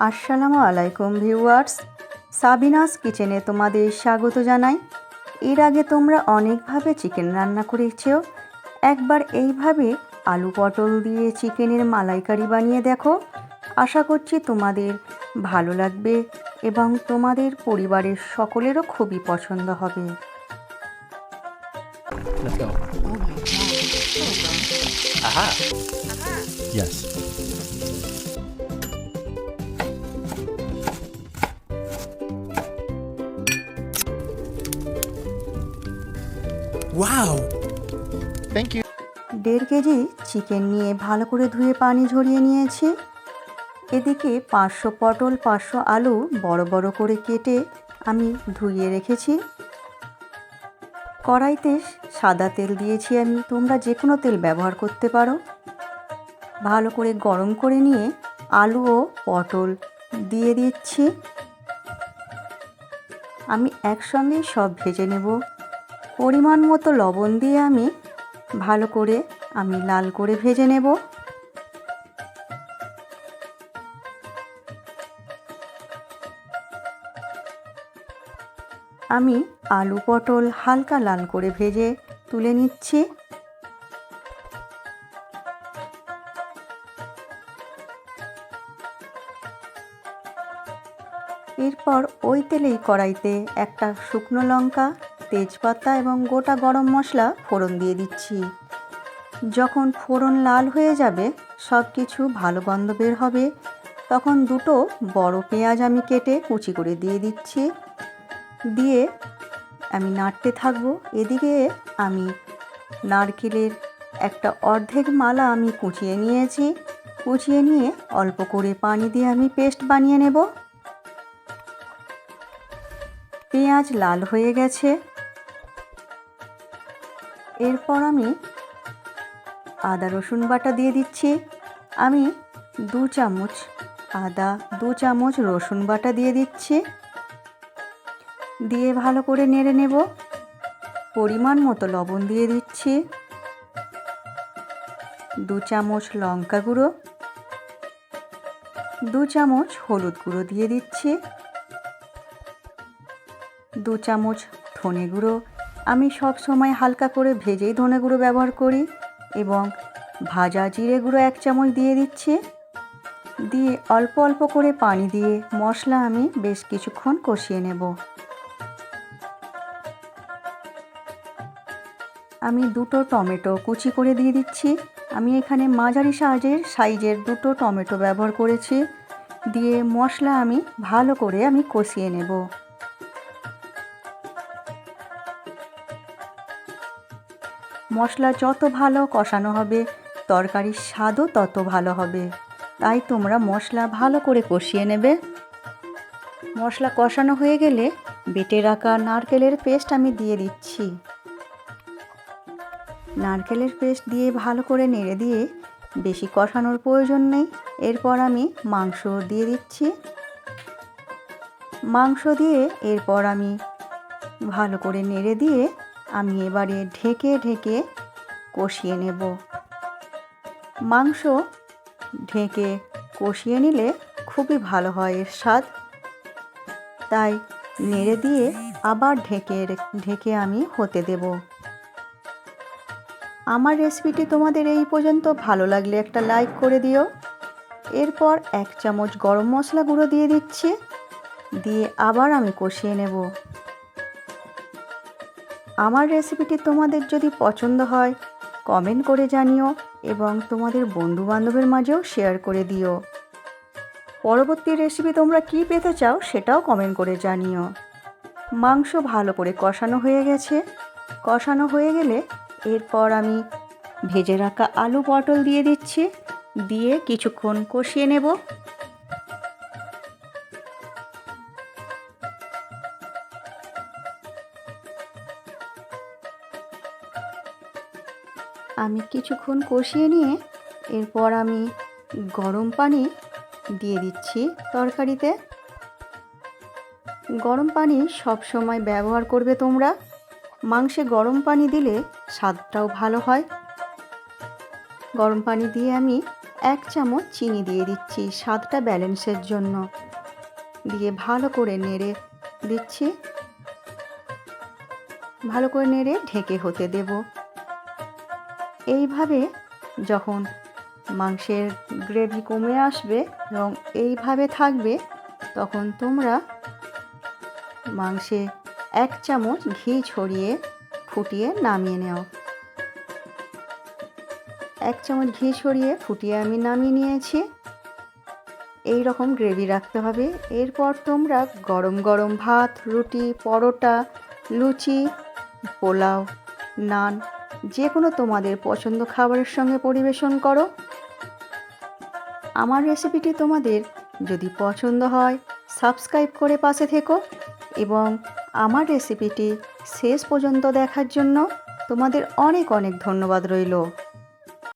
আসসালামু আলাইকুম viewers Sabinus কিচেনে তোমাদের স্বাগত জানাই এর আগে তোমরা অনেকভাবে চিকেন রান্না করেছ একবার এইভাবে আলু পটল দিয়ে চিকেনের মালাইকারি বানিয়ে দেখো আশা করছি তোমাদের ভালো লাগবে এবং তোমাদের পরিবারের সকলেরও খুবই পছন্দ হবে Let's go. Oh my god. Aha. Yes. Wow. Thank you. দেড় কেজি চিকেন নিয়ে ভালো করে ধুয়ে পানি ঝরিয়ে নিয়েছি। এদিকে পাঁচশো পটল পাঁচশো আলু বড় বড় করে কেটে আমি ধুয়ে রেখেছি। কড়াইতে সাদা তেল দিয়েছি আমি। তোমরা যে কোনো তেল ব্যবহার করতে পারো। ভালো করে গরম করে নিয়ে আলু ও পটল দিয়ে দিচ্ছি। আমি একসঙ্গে সব ভেজে নেব। পরিমাণ মতো লবণ দিয়ে আমি ভালো করে আমি লাল করে ভেজে নেব। আমি আলু পটল হালকা লাল করে ভেজে তুলে নিচ্ছি। এরপর ওই তেলেই কড়াইতে একটা শুকনো লঙ্কা তেজপাতা এবং গোটা গরম মশলা ফোড়ন দিয়ে দিচ্ছি। যখন ফোড়ন লাল হয়ে যাবে সব কিছু ভালো গন্ধ বের হবে। তখন দুটো বড় পেঁয়াজ আমি কেটে কুচি করে দিয়ে দিচ্ছি। দিয়ে আমি নাড়তে থাকব। এদিকে আমি নারকেলের একটা অর্ধেক মালা আমি কুচিয়ে নিয়েছি। কুচিয়ে নিয়ে অল্প করে পানি দিয়ে আমি পেস্ট বানিয়ে নেব। পেঁয়াজ লাল হয়ে গেছে। এরপর আমি আদা, রসুন বাটা দিয়ে দিচ্ছি। আমি দু চামচ আদা, দু চামচ রসুন বাটা দিয়ে দিচ্ছি। দিয়ে ভালো করে নেড়ে নেব। পরিমাণ মতো লবণ দিয়ে দিচ্ছি। দু চামচ লঙ্কা গুঁড়ো। দু চামচ হলুদ গুঁড়ো দিয়ে দিচ্ছি। দু চামচ ধনে গুঁড়ো। আমি সব সময় হালকা করে ভেজেই ধনে গুঁড়ো ব্যবহার করি এবং ভাজা জিরে গুঁড়ো এক চামচ দিয়ে দিচ্ছি। দিয়ে অল্প অল্প করে পানি দিয়ে মশলা আমি বেশ কিছুক্ষণ কষিয়ে নেব। আমি দুটো টমেটো কুচি করে দিয়ে দিচ্ছি। আমি এখানে মাঝারি সাইজের সাইজের দুটো টমেটো ব্যবহার করেছি। দিয়ে মশলা আমি ভালো করে আমি কষিয়ে নেব। মশলা যত ভালো কষানো হবে, তরকারির স্বাদও তত ভালো হবে। তাই তোমরা মশলা ভালো করে কষিয়ে নেবে। মশলা কষানো হয়ে গেলে বেটে রাখা নারকেলের পেস্ট আমি দিয়ে দিচ্ছি। নারকেলের পেস্ট দিয়ে ভালো করে নেড়ে দিয়ে বেশি কষানোর প্রয়োজন নেই। এরপর আমি মাংস দিয়ে দিচ্ছি। মাংস দিয়ে এরপর আমি ভালো করে নেড়ে দিয়ে আমি এবারে ঢেকে ঢেকে কষিয়ে নেব। মাংস ঢেকে কষিয়ে নিলে খুবই ভালো হয় এর স্বাদ। তাই নেড়ে দিয়ে আবার ঢেকে ঢেকে আমি হতে দেব। আমার রেসিপিটি তোমাদের এই পর্যন্ত ভালো লাগলে একটা লাইক করে দিও। এরপর এক চামচ গরম মশলা গুঁড়ো দিয়ে দিচ্ছি। দিয়ে আবার আমি কষিয়ে নেব। আমার রেসিপিটি তোমাদের যদি পছন্দ হয় কমেন্ট করে জানিও এবং তোমাদের বন্ধু বান্ধবের মাঝেও শেয়ার করে দিও। পরবর্তী রেসিপি তোমরা কি পেতে চাও সেটাও কমেন্ট করে জানিও। মাংস ভালো করে কষানো হয়ে গেছে। কষানো হয়ে গেলে এরপর আমি ভেজে রাখা আলু পটল দিয়ে দিচ্ছি। দিয়ে কিছুক্ষণ কষিয়ে নেব। আমি কিছুক্ষণ কষিয়ে নিয়ে এরপর আমি গরম পানি দিয়ে দিচ্ছি তরকারিতে। গরম পানি সব সময় ব্যবহার করবে তোমরা। মাংসে গরম পানি দিলে স্বাদটাও ভালো হয়। গরম পানি দিয়ে আমি এক চামচ চিনি দিয়ে দিচ্ছি স্বাদটা ব্যালেন্সের জন্য। দিয়ে ভালো করে নেড়ে দিচ্ছি। ভালো করে নেড়ে ঢেকে হতে দেব। এইভাবে যখন মাংসের গ্রেভি কমে আসবে এবং এইভাবে থাকবে, তখন তোমরা মাংসে এক চামচ ঘি ছড়িয়ে ফুটিয়ে নামিয়ে নেও। এক চামচ ঘি ছড়িয়ে ফুটিয়ে আমি নামিয়ে নিয়েছি। এই রকম গ্রেভি রাখতে হবে। এরপর তোমরা গরম গরম ভাত, রুটি, পরোটা, লুচি, পোলাও নান যে কোনো তোমাদের পছন্দ খাবারের সঙ্গে পরিবেশন করো। আমার রেসিপিটি তোমাদের যদি পছন্দ হয়, সাবস্ক্রাইব করে পাশে থেকো এবং আমার রেসিপিটি শেষ পর্যন্ত দেখার জন্য তোমাদের অনেক অনেক ধন্যবাদ রইল।